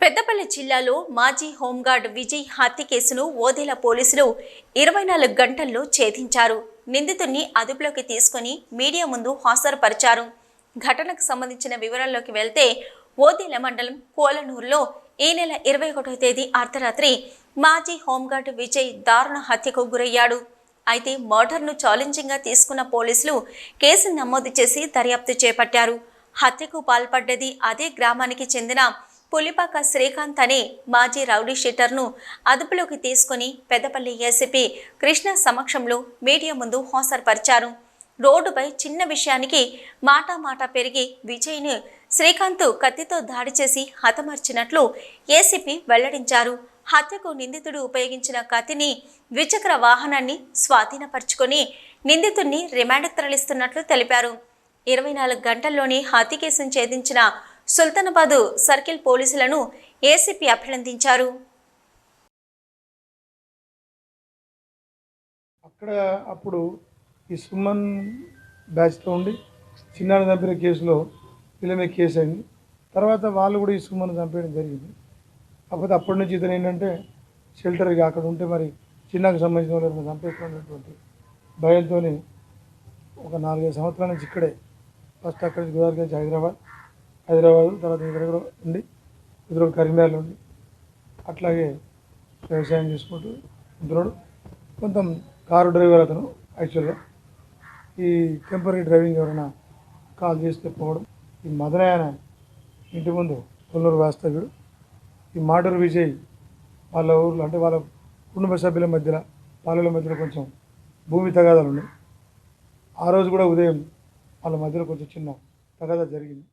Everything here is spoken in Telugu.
పెద్దపల్లి జిల్లాలో మాజీ హోంగార్డ్ విజయ్ హత్య కేసును ఓదెల పోలీసులు ఇరవై నాలుగు గంటల్లో ఛేదించారు. నిందితుడిని అదుపులోకి తీసుకుని మీడియా ముందు హాజరుపరిచారు. ఘటనకు సంబంధించిన వివరాల్లోకి వెళ్తే ఓదెల మండలం కోలనూరులో ఈ నెల ఇరవై ఒకటో తేదీ అర్ధరాత్రి మాజీ హోంగార్డ్ విజయ్ దారుణ హత్యకు గురయ్యాడు. అయితే మర్డర్ను ఛాలెంజింగ్గా తీసుకున్న పోలీసులు కేసు నమోదు చేసి దర్యాప్తు చేపట్టారు. హత్యకు పాల్పడ్డది అదే గ్రామానికి చెందిన పులిపాక శ్రీకాంత్ అనే మాజీ రౌడీ షీటర్ను అదుపులోకి తీసుకుని పెద్దపల్లి ఏసీపీ కృష్ణ సమక్షంలో మీడియా ముందు హాజరుపరిచారు రోడ్డుపై చిన్న విషయానికి మాటా మాట పెరిగి విజయ్ను శ్రీకాంత్ కత్తితో దాడి చేసి హతమార్చినట్లు ఏసీపీ వెల్లడించారు. హత్యకు నిందితుడు ఉపయోగించిన కత్తిని ద్విచక్ర వాహనాన్ని స్వాధీనపరుచుకొని నిందితుడిని రిమాండ్కు తరలిస్తున్నట్లు తెలిపారు. ఇరవై నాలుగు గంటల్లోనే హత్య కేసును ఛేదించిన సుల్తానాబాదు సర్కిల్ పోలీసులను ఏసీపీ అభినందించారు. అక్కడ అప్పుడు ఈ సుమన్ బ్యాచ్లో ఉండి చిన్నాన్ని చంపిన కేసులో వీళ్ళ మీద కేసు అయింది. తర్వాత వాళ్ళు కూడా ఈ సుమన్ చంపేయడం జరిగింది. కాకపోతే అప్పటి నుంచి ఇతను ఏంటంటే షెల్టర్గా అక్కడ ఉంటే మరి చిన్నకు సంబంధించిన వాళ్ళు చంపేస్తున్నటువంటి భయంతో ఒక నాలుగైదు సంవత్సరాల నుంచి ఇక్కడే ఫస్ట్ అక్కడి నుంచి గోదావరి నుంచి హైదరాబాద్. హైదరాబాద్ తర్వాత ఇక్కడ కూడా ఉండి ఇద్దరు కరీంనగర్లో ఉండి అట్లాగే వ్యవసాయం చేసుకుంటూ ఉంటున్నాడు. కొంత కారు డ్రైవర్ అతను యాక్చువల్గా. ఈ టెంపరీ డ్రైవింగ్ ఎవరైనా కాల్ చేస్తే పోవడం. ఈ మదనయాన ఇంటి ముందు కొల్లూరు వాస్తవ్యుడు. ఈ మాటూరు విజయ్ వాళ్ళ ఊర్లో అంటే వాళ్ళ కుటుంబ సభ్యుల మధ్యలో వాళ్ళ మధ్యలో కొంచెం భూమి తగాదాలు ఉన్నాయి. ఆ రోజు కూడా ఉదయం వాళ్ళ మధ్యలో కొంచెం చిన్న తగాదా జరిగింది.